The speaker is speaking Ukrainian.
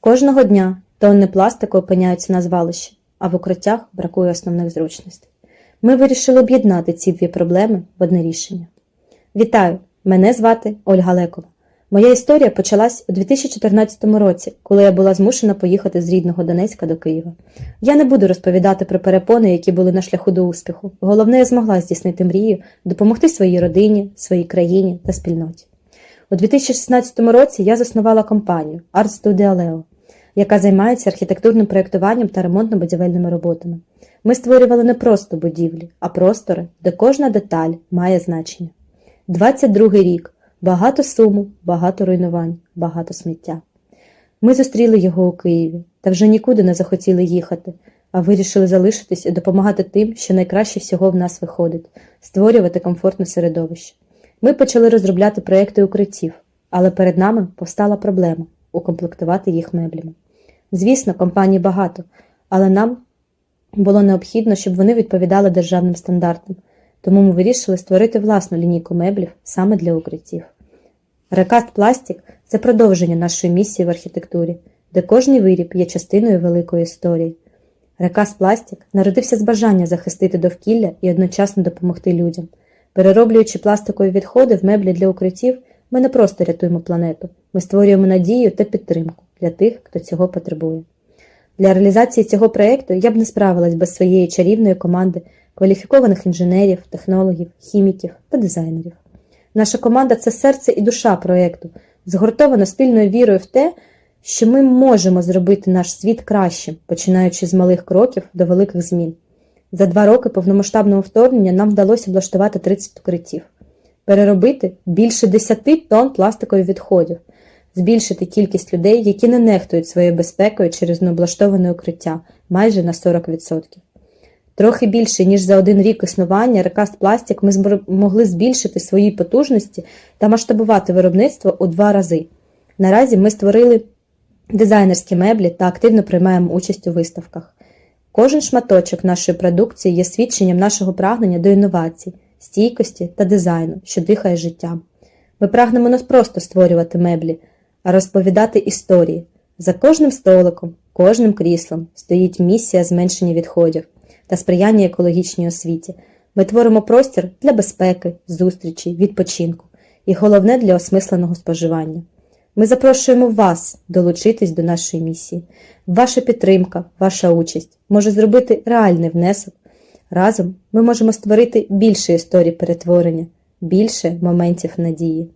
Кожного дня тонни пластику опиняються на звалищі, а в укриттях бракує основних зручностей. Ми вирішили об'єднати ці дві проблеми в одне рішення. Вітаю! Мене звати Ольга Лекова. Моя історія почалась у 2014 році, коли я була змушена поїхати з рідного Донецька до Києва. Я не буду розповідати про перепони, які були на шляху до успіху. Головне, я змогла здійснити мрію, допомогти своїй родині, своїй країні та спільноті. У 2016 році я заснувала компанію Art Studio Leo, яка займається архітектурним проєктуванням та ремонтно-будівельними роботами. Ми створювали не просто будівлі, а простори, де кожна деталь має значення. 22 рік. Багато суму, багато руйнувань, багато сміття. Ми зустріли його у Києві та вже нікуди не захотіли їхати, а вирішили залишитись і допомагати тим, що найкраще всього в нас виходить створювати комфортне середовище. Ми почали розробляти проекти укриттів, але перед нами повстала проблема укомплектувати їх меблями. Звісно, компаній багато, але нам було необхідно, щоб вони відповідали державним стандартам, тому ми вирішили створити власну лінійку меблів саме для укриттів. Рекаст Пластик це продовження нашої місії в архітектурі, де кожний виріб є частиною великої історії. Рекаст Пластик народився з бажання захистити довкілля і одночасно допомогти людям. Перероблюючи пластикові відходи в меблі для укриттів, ми не просто рятуємо планету, ми створюємо надію та підтримку для тих, хто цього потребує. Для реалізації цього проєкту я б не справилась без своєї чарівної команди кваліфікованих інженерів, технологів, хіміків та дизайнерів. Наша команда це серце і душа проєкту, згуртована спільною вірою в те, що ми можемо зробити наш світ кращим, починаючи з малих кроків до великих змін. За два роки повномасштабного вторгнення нам вдалося облаштувати 30 укриттів, переробити більше 10 тонн пластикових відходів, збільшити кількість людей, які не нехтують своєю безпекою через необлаштоване укриття майже на 40%. Трохи більше, ніж за один рік існування Recast Plastic ми змогли збільшити свої потужності та масштабувати виробництво у два рази. Наразі ми створили дизайнерські меблі та активно приймаємо участь у виставках. Кожен шматочок нашої продукції є свідченням нашого прагнення до інновацій, стійкості та дизайну, що дихає життям. Ми прагнемо не просто створювати меблі, розповідати історії. За кожним столиком, кожним кріслом стоїть місія зменшення відходів та сприяння екологічній освіті. Ми творимо простір для безпеки, зустрічі, відпочинку і головне для осмисленого споживання. Ми запрошуємо вас долучитись до нашої місії. Ваша підтримка, ваша участь може зробити реальний внесок. Разом ми можемо створити більше історій перетворення, більше моментів надії.